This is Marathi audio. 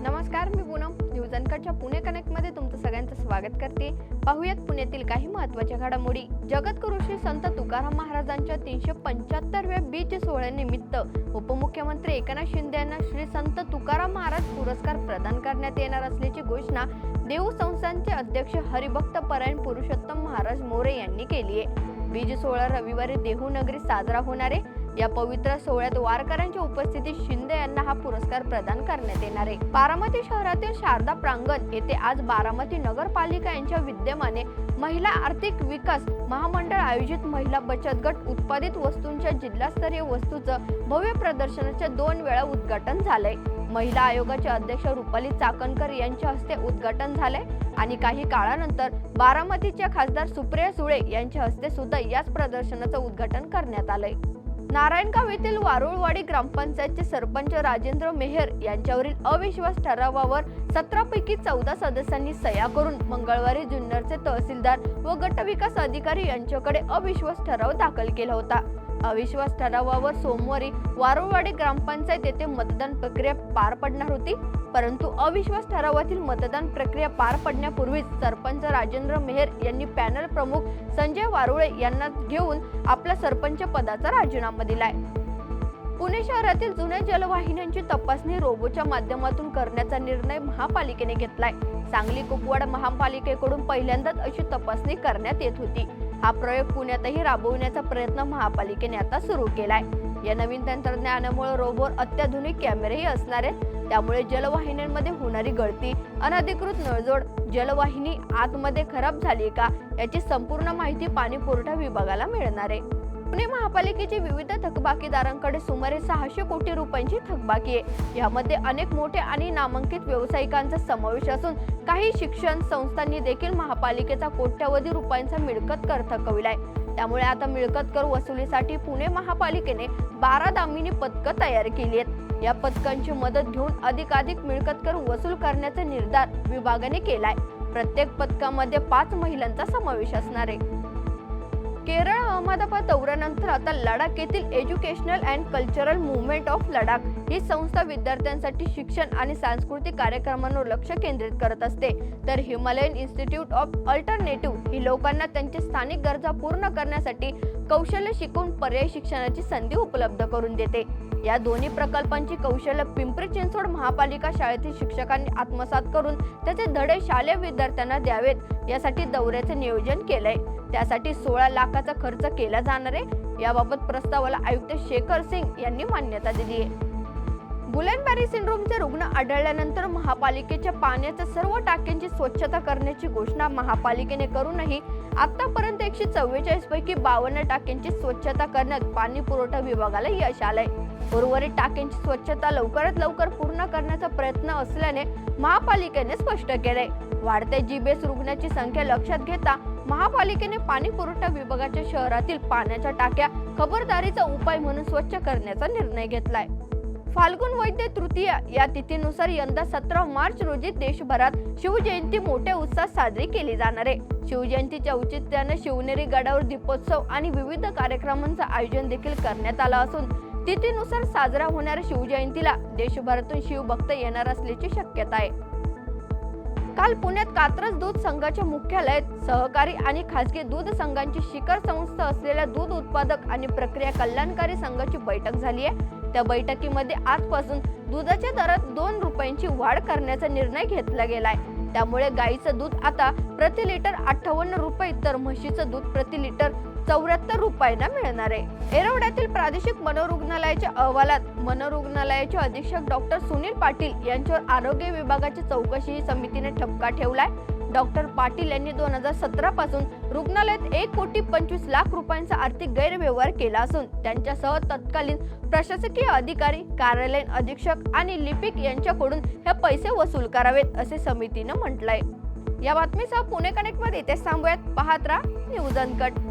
नमस्कार मी पूनम. न्यूज अनकटच्या पुणे कनेक्टमध्ये तुमचं सगळ्यांचं स्वागत करते. पाहूयात पुण्यातील काही महत्त्वाच्या घडामोडी. जगद्गुरु श्री संत तुकाराम महाराजांच्या तीनशे पंच्याहत्तरव्या बीज सोहळ्यानिमित्त उपमुख्यमंत्री एकनाथ शिंदे यांना श्री संत तुकाराम महाराज पुरस्कार प्रदान करण्यात येणार असल्याची घोषणा देऊ संस्थांचे अध्यक्ष हरिभक्त परायण पुरुषोत्तम महाराज मोरे यांनी केली आहे. बीज सोहळा रविवारी देहू नगरीत साजरा होणार आहे. या पवित्र सोहळ्यात वारकऱ्यांच्या उपस्थितीत शिंदे यांना हा पुरस्कार प्रदान करण्यात येणार आहे. बारामती शहरातील शारदा प्रांगण येथे आज बारामती नगरपालिका यांच्या विद्यमाने महिला आर्थिक विकास महामंडळ आयोजित महिला बचत गट उत्पादित वस्तूंच्या जिल्हास्तरीय वस्तूचं भव्य प्रदर्शनाचे दोन वेळा उद्घाटन झालंय. महिला आयोगाचे अध्यक्ष रुपाली चाकणकर यांच्या हस्ते उद्घाटन झालंय आणि काही काळानंतर बारामतीच्या खासदार सुप्रिया सुळे यांच्या हस्ते सुद्धा याच प्रदर्शनाचं उद्घाटन करण्यात आलंय. नारायणगाव येथील वारुळवाडी ग्रामपंचायतचे सरपंच राजेंद्र मेहर यांच्यावरील अविश्वास ठरावावर सतरापैकी चौदा सदस्यांनी सह्या करून मंगळवारी जुन्नरचे तहसीलदार व गटविकास अधिकारी यांच्याकडे अविश्वास ठराव दाखल केला होता. अविश्वास ठरावावर सोमवारी वारुळवाडी ग्रामपंचायत येथे मतदान प्रक्रिया पार पडणार होती. परंतु अविश्वास ठरावातील मतदान प्रक्रिया पार पडण्यापूर्वीच सरपंच राजेंद्र मेहर यांनी पॅनल प्रमुख संजय वारुळे यांना घेऊन आपला सरपंच पदाचा राजीनामा दिलाय. पुणे शहरातील जुन्या जलवाहिन्यांची तपासणी रोबोच्या माध्यमातून करण्याचा निर्णय महापालिकेने घेतलाय. सांगली कुपवाड महापालिकेकडून पहिल्यांदाच अशी तपासणी करण्यात येत होती. हा प्रयोग पुण्यातही राबवण्याचा प्रयत्न महापालिकेने आता सुरू केलाय. या नवीन तंत्रज्ञानामुळे रोबोवर अत्याधुनिक कॅमेरेही असणार आहेत. त्यामुळे जलवाहिन्यांमध्ये होणारी गळती अनधिकृत नळजोड जलवाहिनी आतमध्ये खराब झाली का याची संपूर्ण माहिती पाणी पुरवठा विभागाला मिळणार आहे. पुणे महापालिकेची विविध थकबाकीदारांकडे सुमारे सहाशे कोटी रुपयांची थकबाकी आहे. यामध्ये अनेक मोठे आणि नामांकित व्यावसायिकांचा समावेश असून काही शिक्षण संस्थांनी देखील महापालिकेचा कोट्यावधी रुपयांचा मिळकत कर थकविलाय. त्यामुळे आता मिळकत कर वसुलीसाठी पुणे महापालिकेने बारा दामिनी पथकं तयार केली आहेत. या पथकांची मदत घेऊन अधिकाधिक मिळकत कर वसूल करण्याचा निर्धार विभागाने केलाय. प्रत्येक पथकामध्ये पाच महिलांचा समावेश असणार आहे. केरळ अहमदाबाद दौऱ्यानंतर आता लडाख येथील educational and cultural movement of Ladakh ही संस्था विद्यार्थ्यांसाठी शिक्षण आणि सांस्कृतिक कार्यक्रमांवर लक्ष केंद्रित करत असते. तर हिमालयन इन्स्टिट्यूट ऑफ अल्टरनेटिव्ह ही लोकांना त्यांच्या स्थानिक गरजा पूर्ण करण्यासाठी कौशल्य शिकून पर्यायी शिक्षणाची संधी उपलब्ध करून देते. या दोन्ही प्रकल्पांची कौशल्य पिंपरी चिंचवड महापालिका शाळेतील शिक्षकांनी आत्मसात करून त्याचे धडे शालेय विद्यार्थ्यांना द्यावेत. यासाठी दौऱ्याचे नियोजन केलंय. त्यासाठी सोळा लाखाचा खर्च केला जाणार आहे. याबाबत प्रस्तावाला आयुक्त शेखर सिंग यांनी मान्यता दिली आहे. गुलेनबॅरी सिंड्रोमचे रुग्ण आढळल्यानंतर महापालिकेच्या पाण्याच्या सर्व टाक्यांची स्वच्छता करण्याची घोषणा महापालिकेने करूनही आतापर्यंत एकशे चव्वेचाळीस पैकी बावन्न टाक्यांची स्वच्छता करण्यात पाणी पुरवठा विभागाला यश आलंय. उर्वरित टाक्यांची स्वच्छता लवकरात लवकर पूर्ण करण्याचा प्रयत्न असल्याने महापालिकेने स्पष्ट केलंय. वाढत्या जीबीएस रुग्णाची संख्या लक्षात घेता महापालिकेने पाणी पुरवठा विभागाच्या शहरातील पाण्याच्या टाक्या खबरदारीचा उपाय म्हणून स्वच्छ करण्याचा निर्णय घेतलाय. फाल्गुन वैद्य तृतीया या तिथीनुसार यंदा सतरा मार्च रोजी देशभरात शिवजयंती मोठ्या उत्साहात साजरी केली जाणार आहे. शिवजयंतीच्या औचित्याने शिवनेरी गडावर दीपोत्सव आणि विविध कार्यक्रमांचं आयोजन देखील करण्यात आलं असून तिथीनुसार साजरा होणाऱ्या शिवजयंतीला देशभरातून शिवभक्त येणार असल्याची शक्यता आहे. काल पुण्यात कात्रज दूध संघाच्या मुख्यालयात सहकारी आणि खासगी दूध संघांची शिखर संस्था असलेल्या दूध उत्पादक आणि प्रक्रिया कल्याणकारी संघाची बैठक झाली आहे. त्या बैठकीमध्ये आजपासून दुधाच्या दरात दोन रुपयांची वाढ करण्याचा निर्णय घेतला गेलाय. त्यामुळे गाईचं दूध आता प्रति लिटर अठ्ठावन्न रुपये तर म्हशीचं दूध प्रति लिटर चौऱ्याहत्तर रुपयांना मिळणार आहे. एरवड्यातील प्रादेशिक मनोरुग्णालयाच्या अहवालात मनोरुग्णालयाचे अधीक्षक डॉक्टर सुनील पाटील यांच्यावर आरोग्य विभागाची चौकशी समितीने ठपका ठेवलाय. डॉक्टर पाटील यांनी दोन हजार सतरा पासून रुग्णालयात एक कोटी पंचवीस लाख रुपयांचा आर्थिक गैरव्यवहार केला असून त्यांच्यासह तत्कालीन प्रशासकीय अधिकारी कार्यालयीन अधीक्षक आणि लिपिक यांच्याकडून हे पैसे वसूल करावेत असे समितीनं म्हटलंय. या बातमीसह पुणे कनेक्टमध्ये सांगूयात थांबूयात. पाहत राहा न्यूज अनकट.